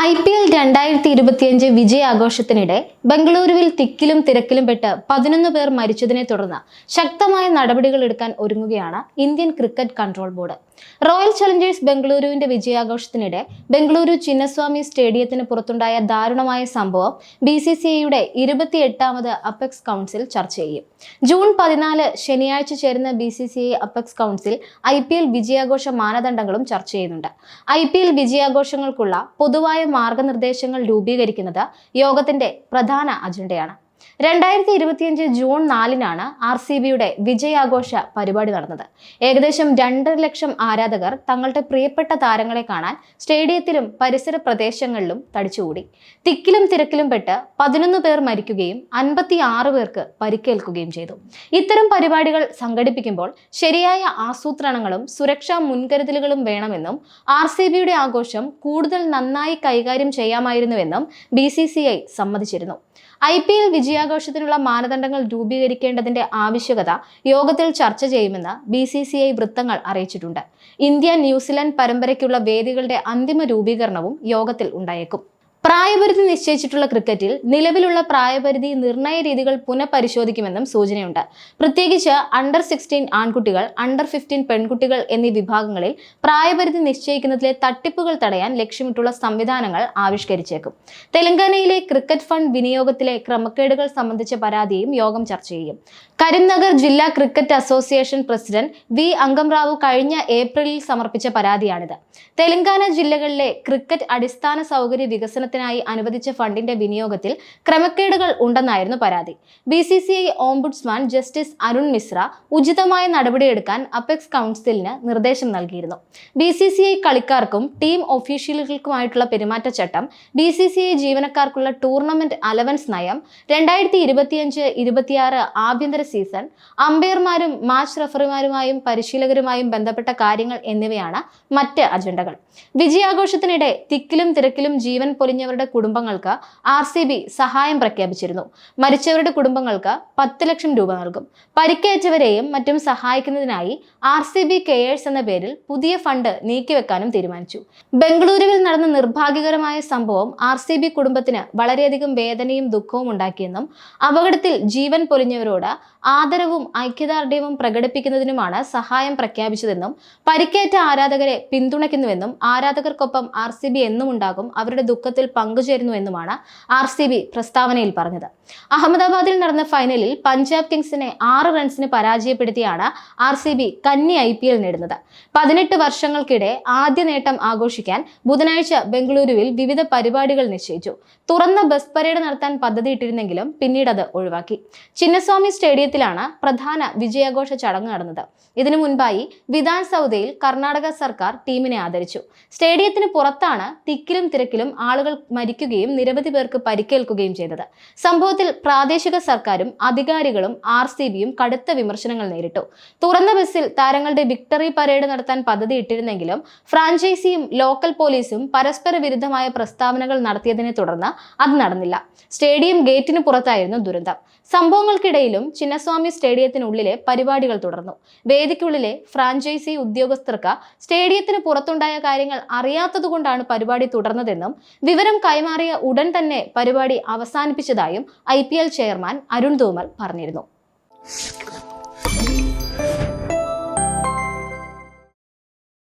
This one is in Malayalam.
ഐ പി എൽ രണ്ടായിരത്തി ഇരുപത്തിയഞ്ച് വിജയാഘോഷത്തിനിടെ ബംഗളൂരുവിൽ തിക്കിലും തിരക്കിലും പെട്ട് പതിനൊന്ന് പേർ മരിച്ചതിനെ തുടർന്ന് ശക്തമായ നടപടികൾ എടുക്കാൻ ഒരുങ്ങുകയാണ് Indian cricket control board. Royal challengers ബംഗളൂരുവിന്റെ വിജയാഘോഷത്തിനിടെ ബംഗളൂരു ചിന്നസ്വാമി സ്റ്റേഡിയത്തിന് പുറത്തുണ്ടായ ദാരുണമായ സംഭവം ബി സി സി ഐയുടെ ഇരുപത്തിയെട്ടാമത് അപ്പെക്സ് കൗൺസിൽ ചർച്ച ചെയ്യും. ജൂൺ പതിനാല് ശനിയാഴ്ച ചേരുന്ന B C C I apex council I P L വിജയാഘോഷ മാനദണ്ഡങ്ങളും ചർച്ച ചെയ്യുന്നുണ്ട്. ഐ പി എൽ വിജയാഘോഷങ്ങൾക്കുള്ള പൊതുവായ മാർഗനിർദ്ദേശങ്ങൾ രൂപീകരിക്കുന്നത് യോഗത്തിന്റെ പ്രധാന അജണ്ടയാണ്. രണ്ടായിരത്തി ഇരുപത്തിയഞ്ച് ജൂൺ നാലിനാണ് ആർ സി ബിയുടെ വിജയാഘോഷ പരിപാടി നടന്നത്. ഏകദേശം രണ്ടര ലക്ഷം ആരാധകർ തങ്ങളുടെ പ്രിയപ്പെട്ട താരങ്ങളെ കാണാൻ സ്റ്റേഡിയത്തിലും പരിസര പ്രദേശങ്ങളിലും തടിച്ചുകൂടി. തിക്കിലും തിരക്കിലും പെട്ട് പതിനൊന്ന് പേർ മരിക്കുകയും അൻപത്തി ആറ് പേർക്ക് പരിക്കേൽക്കുകയും ചെയ്തു. ഇത്തരം പരിപാടികൾ സംഘടിപ്പിക്കുമ്പോൾ ശരിയായ ആസൂത്രണങ്ങളും സുരക്ഷാ മുൻകരുതലുകളും വേണമെന്നും ആർ സി ബിയുടെ ആഘോഷം കൂടുതൽ നന്നായി കൈകാര്യം ചെയ്യാമായിരുന്നുവെന്നും ബി സി സി ഐ സമ്മതിച്ചിരുന്നു. ഐ പി എൽ വിജയാഘോഷത്തിനുള്ള മാനദണ്ഡങ്ങൾ രൂപീകരിക്കേണ്ടതിന്റെ ആവശ്യകത യോഗത്തിൽ ചർച്ച ചെയ്യുമെന്ന് ബി സി സി ഐ വൃത്തങ്ങൾ അറിയിച്ചിട്ടുണ്ട്. ഇന്ത്യ ന്യൂസിലാൻഡ് പരമ്പരയ്ക്കുള്ള വേദികളുടെ അന്തിമ രൂപീകരണവും യോഗത്തിൽ ഉണ്ടായേക്കും. പ്രായപരിധി നിശ്ചയിച്ചിട്ടുള്ള ക്രിക്കറ്റിൽ നിലവിലുള്ള പ്രായപരിധി നിർണയ രീതികൾ പുനഃപരിശോധിക്കുമെന്നും സൂചനയുണ്ട്. പ്രത്യേകിച്ച് അണ്ടർ സിക്സ്റ്റീൻ ആൺകുട്ടികൾ അണ്ടർ ഫിഫ്റ്റീൻ പെൺകുട്ടികൾ എന്നീ വിഭാഗങ്ങളിൽ പ്രായപരിധി നിശ്ചയിക്കുന്നതിലെ തട്ടിപ്പുകൾ തടയാൻ ലക്ഷ്യമിട്ടുള്ള സംവിധാനങ്ങൾ ആവിഷ്കരിച്ചേക്കും. തെലങ്കാനയിലെ ക്രിക്കറ്റ് ഫണ്ട് വിനിയോഗത്തിലെ ക്രമക്കേടുകൾ സംബന്ധിച്ച പരാതിയും യോഗം ചർച്ച ചെയ്യും. കരിംനഗർ ജില്ലാ ക്രിക്കറ്റ് അസോസിയേഷൻ പ്രസിഡന്റ് വി അംഗംറാവു കഴിഞ്ഞ ഏപ്രിലിൽ സമർപ്പിച്ച പരാതിയാണിത്. തെലങ്കാന ജില്ലകളിലെ ക്രിക്കറ്റ് അടിസ്ഥാന സൗകര്യ വികസനത്തിനായി അനുവദിച്ച ഫണ്ടിന്റെ വിനിയോഗത്തിൽ ക്രമക്കേടുകൾ ഉണ്ടെന്നായിരുന്നു പരാതി. B C C I ombudsman justice Arun Mishra ഉചിതമായ നടപടിയെടുക്കാൻ അപെക്സ് കൗൺസിലിന് നിർദ്ദേശം നൽകിയിരുന്നു. ബി സി സി ഐ കളിക്കാർക്കും ടീം ഒഫീഷ്യലുകൾക്കുമായിട്ടുള്ള പെരുമാറ്റച്ചട്ടം ബി സി സി ഐ ജീവനക്കാർക്കുള്ള ടൂർണമെന്റ് അലവൻസ് നയം രണ്ടായിരത്തി ഇരുപത്തിയഞ്ച് ഇരുപത്തിയാറ് ആഭ്യന്തര സീസൺ അമ്പയർമാരും മാച്ച് റഫറിമാരുമായും പരിശീലകരുമായും ബന്ധപ്പെട്ട കാര്യങ്ങൾ എന്നിവയാണ് മറ്റ് അജണ്ടകൾ. വിജയാഘോഷത്തിനിടെ തിക്കിലും തിരക്കിലും ജീവൻ പൊലിഞ്ഞവരുടെ കുടുംബങ്ങൾക്ക് ആർ സി ബി സഹായം പ്രഖ്യാപിച്ചിരുന്നു. മരിച്ചവരുടെ കുടുംബങ്ങൾക്ക് പത്ത് ലക്ഷം രൂപ നൽകും. പരിക്കേറ്റവരെയും മറ്റും സഹായിക്കുന്നതിനായി ആർ സി ബി കെയേഴ്സ് എന്ന പേരിൽ പുതിയ ഫണ്ട് നീക്കിവെക്കാനും തീരുമാനിച്ചു. ബംഗളൂരുവിൽ നടന്ന നിർഭാഗ്യകരമായ സംഭവം ആർ സി ബി കുടുംബത്തിന് വളരെയധികം വേദനയും ദുഃഖവും ഉണ്ടാക്കിയെന്നും അപകടത്തിൽ ജീവൻ പൊലിഞ്ഞവരോട് ആദരവും ഐക്യദാർഢ്യവും പ്രകടിപ്പിക്കുന്നതിനുമാണ് സഹായം പ്രഖ്യാപിച്ചതെന്നും പരിക്കേറ്റ ആരാധകരെ പിന്തുണയ്ക്കുന്നുവെന്നും ആരാധകർക്കൊപ്പം ആർ സി ബി എന്നും ഉണ്ടാകും അവരുടെ ദുഃഖത്തിൽ പങ്കുചേരുന്നുവെന്നുമാണ് ആർ സി ബി പ്രസ്താവനയിൽ പറഞ്ഞത്. അഹമ്മദാബാദിൽ നടന്ന ഫൈനലിൽ പഞ്ചാബ് കിങ്സിനെ ആറ് റൺസിന് പരാജയപ്പെടുത്തിയാണ് ആർ സി ബി കന്നി ഐ പി എൽ നേടുന്നത്. പതിനെട്ട് വർഷങ്ങൾക്കിടെ ആദ്യ നേട്ടം ആഘോഷിക്കാൻ ബുധനാഴ്ച ബംഗളൂരുവിൽ വിവിധ പരിപാടികൾ നിശ്ചയിച്ചു. തുറന്ന ബസ് പരേഡ് നടത്താൻ പദ്ധതിയിട്ടിരുന്നെങ്കിലും പിന്നീട് അത് ഒഴിവാക്കി. ചിന്നസ്വാമി സ്റ്റേഡിയത്തിലാണ് പ്രധാന വിജയാഘോഷ ചടങ്ങ് നടന്നത്. ഇതിനു മുൻപായി വിധാൻ സൗദയിൽ കർണാടക സർക്കാർ ടീമിനെ ആദരിച്ചു. സ്റ്റേഡിയത്തിന് പുറത്താണ് തിക്കിലും തിരക്കിലും ആളുകൾ മരിക്കുകയും നിരവധി പേർക്ക് പരിക്കേൽക്കുകയും ചെയ്തത്. സംഭവത്തിൽ പ്രാദേശിക സർക്കാരും അധികാരികളും ആർ കടുത്ത വിമർശനങ്ങൾ നേരിട്ടു. തുറന്ന ബസ്സിൽ താരങ്ങളുടെ വിക്ടറി പരേഡ് നടത്താൻ പദ്ധതി ഇട്ടിരുന്നെങ്കിലും ഫ്രാഞ്ചൈസിയും ലോക്കൽ പോലീസും പരസ്പര വിരുദ്ധമായ പ്രസ്താവനകൾ നടത്തിയതിനെ തുടർന്ന് അത് നടന്നില്ല. സ്റ്റേഡിയം ഗേറ്റിന് പുറത്തായിരുന്നു ദുരന്തം. സംഭവങ്ങൾക്കിടയിലും ചിന്നസ്വാമി സ്റ്റേഡിയത്തിനുള്ളിലെ പരിപാടികൾ തുടർന്നു. വേദിക്കുള്ളിലെ ഫ്രാഞ്ചൈസി ഉദ്യോഗസ്ഥർക്ക് സ്റ്റേഡിയത്തിന് പുറത്തുണ്ടായ കാര്യങ്ങൾ അറിയാത്തതുകൊണ്ടാണ് പരിപാടി തുടർന്നതെന്നും വിവരം കൈമാറിയ ഉടൻ തന്നെ പരിപാടി അവസാനിപ്പിച്ചതായും ഐ ചെയർമാൻ അരുൺ തോമർ പറഞ്ഞിരുന്നു.